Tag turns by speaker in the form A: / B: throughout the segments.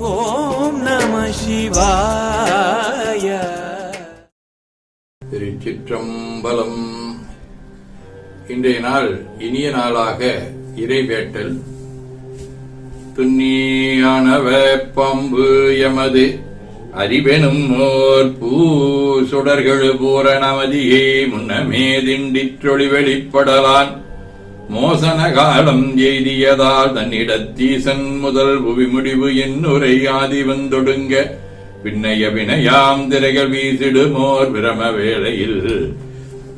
A: ஓம் நம சிவாய.
B: திருச்சிற்றம்பலம். இன்றைய நாள் இனிய நாளாக இறைவேட்டல். துண்ணியானவ பம்பு எமது அறிவெனும் ஓர் பூ சுடர்கள் பூரணமதியே முன்னமே திண்டிற்றொளி வெளிப்படலான். மோசன காலம் எய்தியதால் தன்னிடத்தீசன் முதல் புவி முடிவு என்னுரை ஆதி வந்தொடுங்க. பின்னைய வினையாம் திரைகள் வீசிடுமோர் பிரம வேளையில்.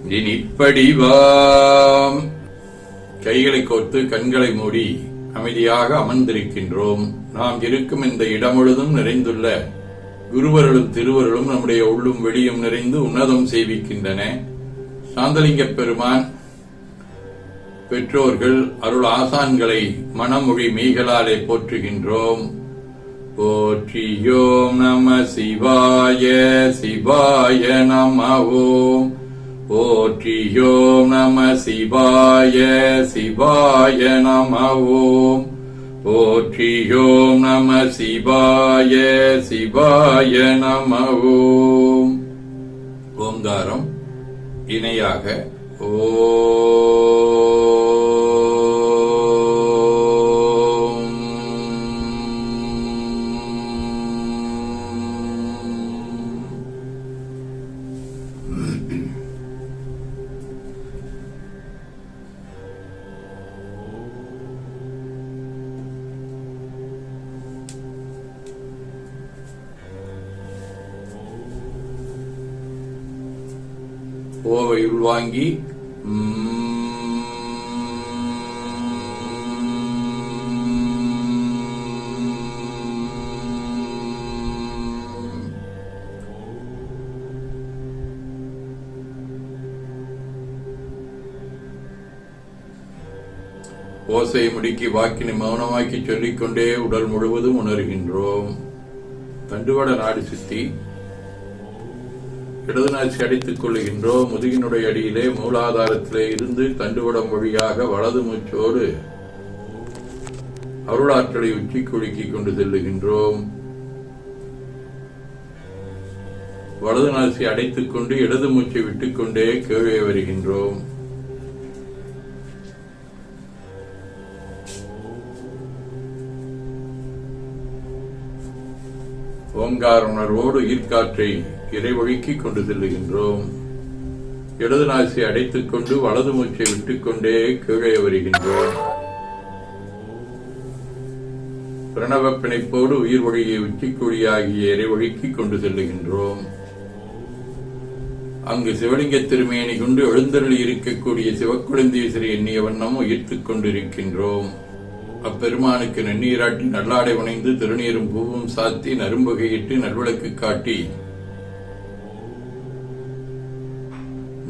B: இனிப்படிவாம். கைகளை கோர்த்து கண்களை மூடி அமைதியாக அமர்ந்திருக்கின்றோம். நாம் இருக்கும் இந்த இடம் முழுதும் நிறைந்துள்ள குருவர்களும் திருவர்களும் நம்முடைய உள்ளும் வெளியும் நிறைந்து உன்னதம் செய்விக்கின்றன சாந்தலிங்க பெருமான் பெற்றோர்கள் அருள் ஆசான்களை மனமொழி மெய்களாலே போற்றுகின்றோம். போற்றியோம் நம சிவாய சிவாய நம ஓம் போற்றியோம் நம சிவாய சிவாய நம ஓம் போற்றியோம் நம சிவாய சிவாய நம ஓம் ஓங்காரம் இணையாக ஓ ஓவை உள்வாங்கி ம். ஓசை முடுக்கி வாக்கினை மௌனமாக்கி சொல்லிக்கொண்டே உடல் முழுவதும் உணர்கின்றோம் தண்டுவட நாடு சுத்தி இடதுநாச்சி அடித்துக் கொள்ளுகின்றோம் முதுகினுடைய அடியிலே மூலாதாரத்திலே இருந்து தண்டுவடம் வழியாக வலது மூச்சோடு அருளாற்றலை உச்சி குலுக்கிக் கொண்டு செல்லுகின்றோம். வலது நாசி அடைத்துக் கொண்டு இடது மூச்சை விட்டுக்கொண்டே கீழே வருகின்றோம். ஓங்கார் உணர்வோடு ஈர்க்காற்றை இறைவழுக்கிக் கொண்டு செல்லுகின்றோம். இடது நாசி அடைத்துக் கொண்டு வலது மூச்சை விட்டுக்கொண்டே கீழே வருகின்றோம். பிரணவ பிணைப்போடு உயிர் வழியை உச்சிக்குழியாகிய இறைவழுக்கிக் கொண்டு செல்லுகின்றோம். அங்கு சிவலிங்க திருமேனி கொண்டு எழுந்தருளி இருக்கக்கூடிய சிவக்குழந்தீஸ்வரி எண்ணிய வண்ணம் உயிர்த்துக் கொண்டிருக்கின்றோம். அப்பெருமானுக்கு நன்னீராட்டி நல்லாடை உணைந்து திருநீரும் பூவும் சாத்தி நரும்புகையிட்டு நல்விளக்கு காட்டி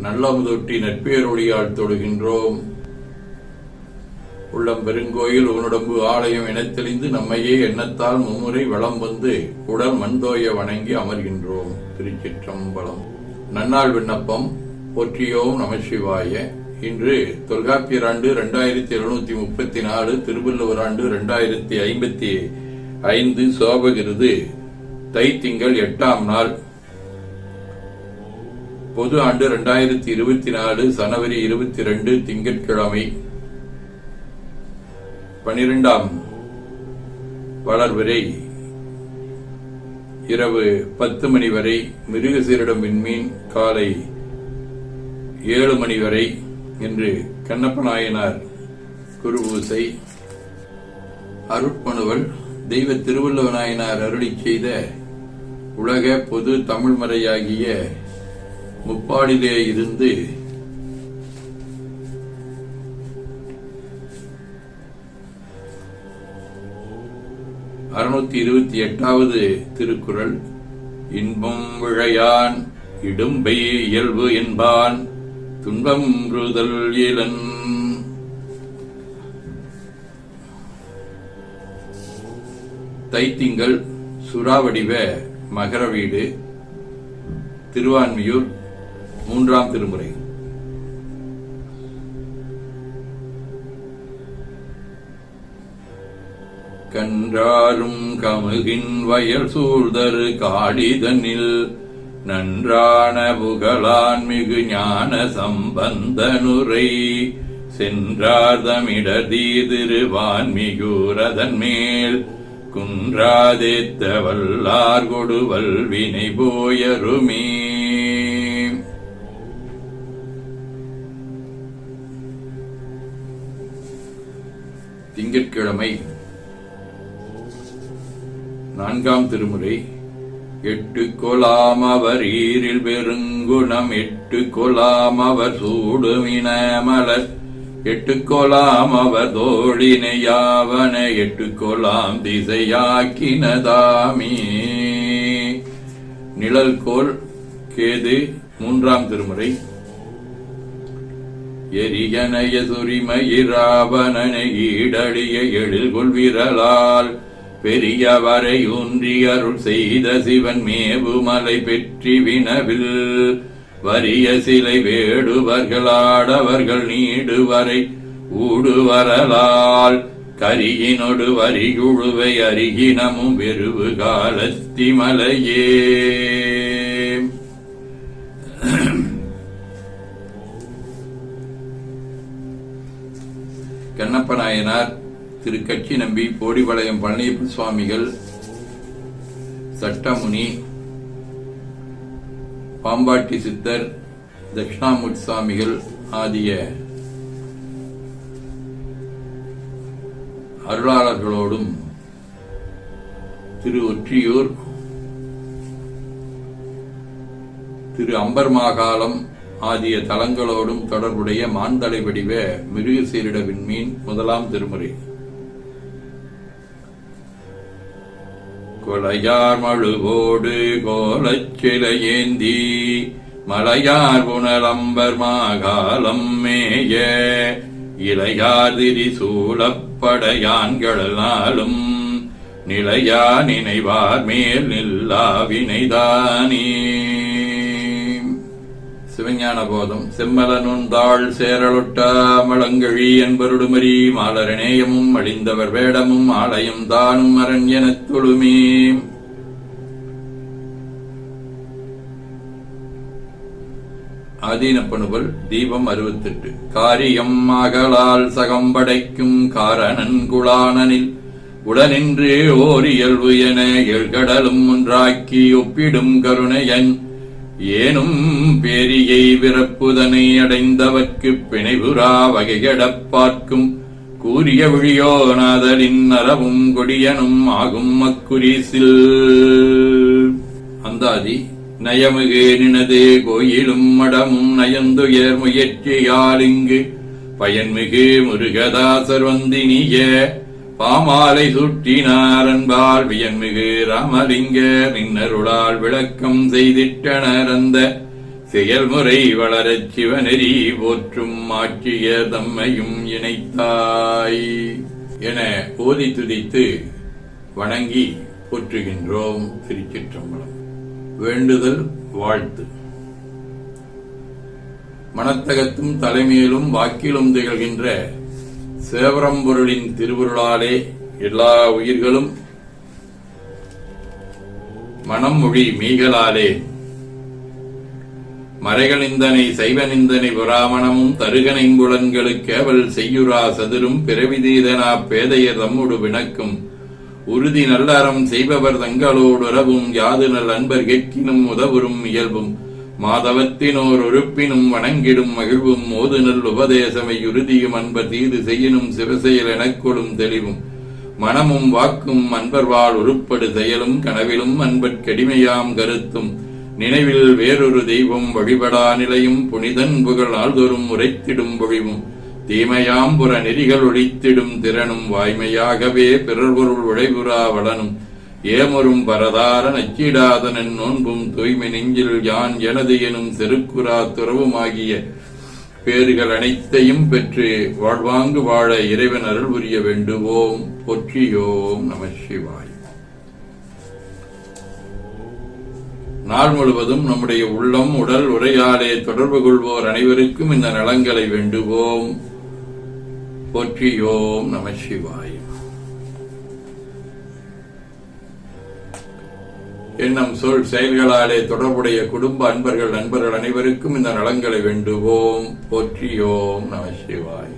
B: நல்லமுதொட்டி நற்பேரொழியால் தொழுகின்றோம். உள்ளம் பெருங்கோயில் உன்னுடம்பு ஆலயம் எனத் தெளிந்து நம்மையே எண்ணத்தால் மும்முறை வளம் வந்து உடல் மண்தோய வணங்கி அமர்கின்றோம். திருச்சிற்றம்பலம். நன்னாள் விண்ணப்பம். போற்றியோம் நமசிவாய இன்று தொல்காப்பியர் ஆண்டு இரண்டாயிரத்தி எழுநூத்தி முப்பத்தி நாலு திருவள்ளுவர் ஆண்டு இரண்டாயிரத்தி ஐம்பத்தி ஐந்து சோபகிருது தை திங்கள் எட்டாம் நாள். பொது ஆண்டு இரண்டாயிரத்தி இருபத்தி நாலு சனவரி இருபத்தி ரெண்டு திங்கட்கிழமை. பனிரெண்டாம் வளர்வரை இரவு பத்து மணி வரை மிருகசீரிடம் விண்மீன் காலை ஏழு மணி வரை. என்று கண்ணப்ப நாயனார் குருபூசை அருட்பணுவல் தெய்வ திருவள்ளுவ நாயனார் அருளி செய்த உலக பொது தமிழ்மறையாகிய முப்பாடிலே இருந்து அறுநூத்தி இருபத்தி எட்டாவது திருக்குறள் இன்பம் விழையான் இடும்பை இயல்பு என்பான் துன்பம் றுதல் தைத்திங்கள் சுறாவடிவ மகர வீடு. திருவான்மியூர் மூன்றாம் திருமுறை. கன்றாரும் கமுகின் வயல் சூழ்தரு காடிதனில். நன்றான புகழான் மிகு ஞான சம்பந்தனுரை சென்றார்தமிடர் தீதிருவான் மேல் குன்றாதேத்த வல்லார் கொடுவல் வினை போயருமே. திங்கட்கிழமை நான்காம் திருமுறை எட்டு கொலாம் அவர் ஈரில் பெருங்குணம் எட்டு கொலாம் அவர் சூடுமின மலர் எட்டு கொலாம் அவர் தோழினையாவன எட்டு கொலாம் திசையாக்கினதாமே நிழல் கோல் கேது மூன்றாம் திருமுறை. எரியனைய சுரிமயிராவணனை ஈடழிய எழில் கொள்விரலால் பெரியவரை ஊன்றி அருள் செய்த சிவன் மேவுமலை பெற்றி வினவில் வரிய சிலை வேடுவர்களாடவர்கள் நீடுவரை ஊடுவரலால் கரியினொடு வரியுழுவை அருகினமும் வெறுவு காலத்தி மலையே. கண்ணப்ப நாயனார் திரு கட்சி நம்பி போடிபாளையம் பழனியப்ப சுவாமிகள் சட்டமுனி பாம்பாட்டி சித்தர் தட்சிணாமூர்த்தி சுவாமிகள் ஆகிய அருளாளர்களோடும் திரு ஒற்றியூர் திரு அம்பர் மாகாளம் ஆகிய தலங்களோடும் தொடர்புடைய மாந்தளை வடிவ மிருக சீரிட விண்மீன் முதலாம் திருமுறை. கொலையார் மழுவோடு கோலச்சிலையேந்தி மலையார் புனலம்பர் மாகாலம் மேய இளையாதிரி சூழப்படையான்களாலும் நிலையா நினைவார் மேல் நில்லா வினைதானே. சிவஞான போதம் செம்மலனுந்தாள் சேரலொட்டா மளங்கழி என்பருடுமரி மாலரணேயமும் அழிந்தவர் வேடமும் ஆலயம் தானும் அரண் எனத் தொழுமே. ஆதீனப்பணுவல் தீபம் அறுபத்தெட்டு. காரியம் மகளால் சகம்படைக்கும் காரணன் குளானனில் உடனின்று ஓர் இயல்பு என எழுகடலும் ஒன்றாக்கி ஒப்பிடும் கருணையன் ஏனும் பேரியை விரப்புதனை அடைந்தவர்க்குப் பிணைபுரா வகைகடப் பார்க்கும். கூறிய விழியோநாதரின் நரவும் கொடியனும் ஆகும் அக்குரிசில். அந்தாதி நயமிகு நினது கோயிலும் மடமும் நயந்துயர் முயற்சியால் இங்கு பயன்மிகு முருகதாசர் வந்தினிய பாமாலை சுட்டினார் அன்பால் வியன்மிகு ராமலிங்க நின்னருளால் விளக்கம் செய்திட்டனர் அந்த செயல்முறை வளரச் சிவநெறி போற்றும் ஆட்சியர் தம்மையும் இணைத்தாய் என ஓதி துதித்து வணங்கி போற்றுகின்றோம் திருச்சிற்றம்பலம். வேண்டுதல் வாழ்த்து. மனத்தகத்தும் தலைமையிலும் வாக்கிலும் திகழ்கின்ற சேவரம்பொருளின் திருவுருளாலே எல்லா உயிர்களும் மனம் மொழி மீகளாலே மறைகளிந்தனை சைவநிந்தனை புராமணமும் தருகனைங்குளன்களுக்கேவல் செய்யுரா சதுரும் பிறவிதீதனா பேதையர் தம்முடு வினக்கும் உறுதி நல்லறம் செய்பவர் தங்களோடு உறவும் யாது நல் அன்பர் கேட்கினும் உதவுறும் இயல்பும். மாதவத்தினோர் உறுப்பினும் வணங்கிடும் மகிழ்வும் மோது நல் உபதேசமை உறுதியும் அன்பர் தீது செய்யினும் சிவசெயல் எனக்கொடும் தெளிவும். மனமும் வாக்கும் அன்பர்வாள் உருப்படு செயலும் கனவிலும் அன்பற் கடிமையாம் கருத்தும். நினைவில் வேறொரு தெய்வம் வழிபடா நிலையும் புனிதன் புகழ் நாள்தோறும் உரைத்திடும் பொழிவும். தீமையாம் புற நெறிகள் ஒழித்திடும் திறனும் வாய்மையாகவே பிறர் பொருள் உழைபுறா வளனும். ஏமரும் பரதார நச்சிடாதனன் நோன்பும் தூய்மை நெஞ்சில் யான் எனது எனும் செருக்குரா துறவுமாகிய பேறுகள் அனைத்தையும் பெற்று வாழ்வாங்கு வாழ இறைவன் அருள் புரிய வேண்டுவோம். பொற்றியோம் நம சிவாய். நாள் முழுவதும் நம்முடைய உள்ளம் உடல் உரையாலே தொடர்பு கொள்வோர் அனைவருக்கும் இந்த நலங்களை வேண்டுவோம். போற்றியோம் நம சிவாய். எண்ணம் சொல் செயல்களாலே தொடர்புடைய குடும்ப அன்பர்கள் நண்பர்கள் அனைவருக்கும் இந்த நலங்களை வேண்டுவோம். போற்றியோம் நம சிவாய்.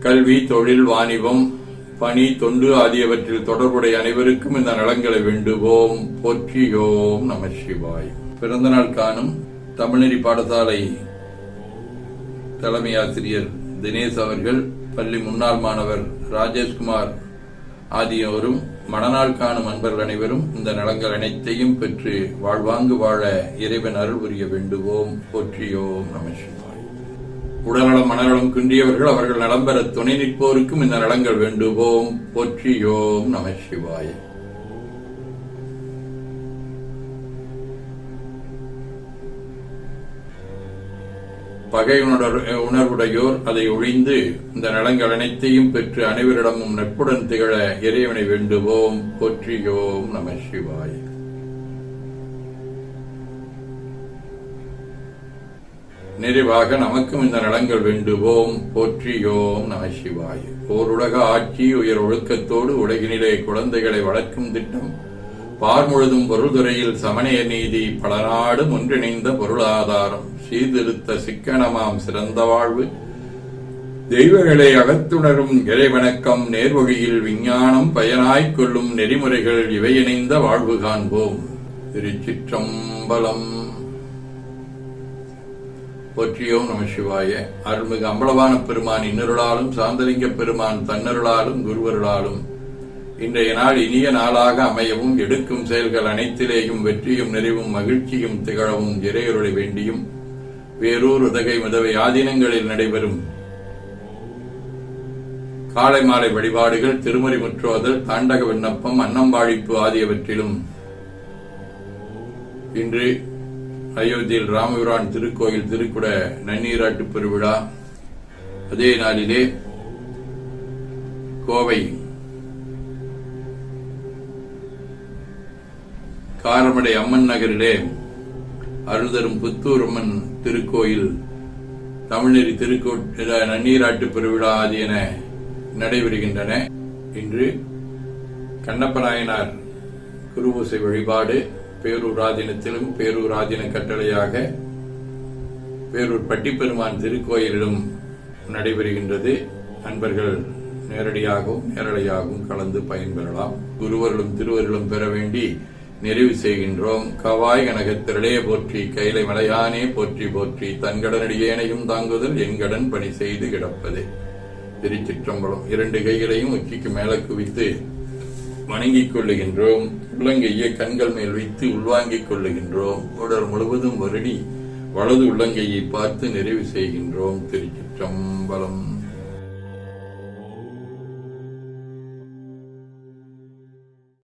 B: கல்வி தொழில் வாணிபம் பணி தொண்டு ஆகியவற்றில் தொடர்புடைய அனைவருக்கும் இந்த நலங்களை வேண்டுவோம். போற்றியோம் நம சிவாய். பிறந்தநாள் காணும் தமிழ்நெறி பாடசாலை தலைமை ஆசிரியர் தினேஷ் அவர்கள் பள்ளி முன்னாள் மாணவர் ராஜேஷ்குமார் ஆகியோரும் மணநாள் காணும் அன்பர்கள் அனைவரும் இந்த நலங்கள் அனைத்தையும் பெற்று வாழ்வாங்கு வாழ இறைவன் அருள் புரிய வேண்டுவோம். போற்றியோம் நம உடல்நலம் மனநலம் குன்றியவர்கள் அவர்கள் நலம் பெற துணை நிற்போருக்கும் இந்த நலங்கள் வேண்டுவோம். போற்றியோம் நம பகை உணர்வுடையோர் அதை ஒழிந்து இந்த நலங்கள் அனைத்தையும் பெற்று அனைவரிடமும் நட்புடன் திகழ இறைவனை வேண்டுவோம். போற்றியோம் நம சிவாய். நிறைவாக நமக்கும் இந்த நலங்கள் வேண்டுவோம். போற்றியோம் நம சிவாய. ஓருலக ஆட்சி உயர் ஒழுக்கத்தோடு உலகினிலே குழந்தைகளை வளர்க்கும் திட்டம். பார் முழுதும் பொருள்துறையில் சமணய நீதி பல நாடும் ஒன்றிணைந்த பொருளாதாரம். சீர்திருத்த சிக்கனமாம் சிறந்த வாழ்வு. தெய்வங்களை அகத்துணரும் இறைவணக்கம் நேர்வழியில் விஞ்ஞானம் பயனாய்க் கொள்ளும் நெறிமுறைகள் இவை இணைந்த வாழ்வு காண்போம். திருச்சிற்றம்பலம். போற்றியோம் நம சிவாய. அருள்மிகு அம்பலவான பெருமான் இன்னருளாலும் சாந்தலிங்க பெருமான் தன்னருளாலும் குருவருளாலும். இன்றைய நாள் இனிய நாளாக அமையவும் எடுக்கும் செயல்கள் அனைத்திலேயும் வெற்றியும் நிறைவும் மகிழ்ச்சியும் திகழவும் இறையருளை வேண்டியும் வேறூர் உதகை முதவை ஆதீனங்களில் நடைபெறும் காலை மாலை வழிபாடுகள் திருமறை முற்றோதல் தாண்டக விண்ணப்பம் அன்னம்பாழிப்பு ஆகியவற்றிலும் இன்று அயோத்தியில் ராமபுரான் திருக்கோயில் திருக்குட நன்னீராட்டு பெருவிழா. அதே நாளிலே கோவை காரமடை அம்மன் நகரிலே அருள்தரும் புத்தூர் அம்மன் திருக்கோயில் தமிழ்நெறி திருக்கோ நன்னீராட்டு பெருவிழா ஆகியன நடைபெறுகின்றன. இன்று கண்ணப்பநாயனார் குருபூசை வழிபாடு பேரூராதினத்திலும் பேரூராதின கட்டளையாக பேரூர் பட்டிப்பெருமான் திருக்கோயிலிலும் நடைபெறுகின்றது. நண்பர்கள் நேரடியாகவும் நேரடியாகவும் கலந்து பயன்பெறலாம். குருவர்களும் திருவர்களும் பெற வேண்டி நிறைவு செய்கின்றோம். கவாய் கனகத்திரளே போற்றி கைலை மலையானே போற்றி போற்றி தன்கடனடியேனையும் தாங்குதல் என்கடன் பணி செய்து கிடப்பது. திருச்சிற்றம்பலம் இரண்டு கைகளையும் உச்சிக்கு மேல குவித்து வணங்கிக் கொள்ளுகின்றோம். உள்ளங்கையை கண்கள் மேல் வைத்து உள்வாங்கிக் கொள்ளுகின்றோம். உடல் முழுவதும் வருடி வலது உள்ளங்கையை பார்த்து நிறைவு செய்கின்றோம். திருச்சிற்றம்பலம்.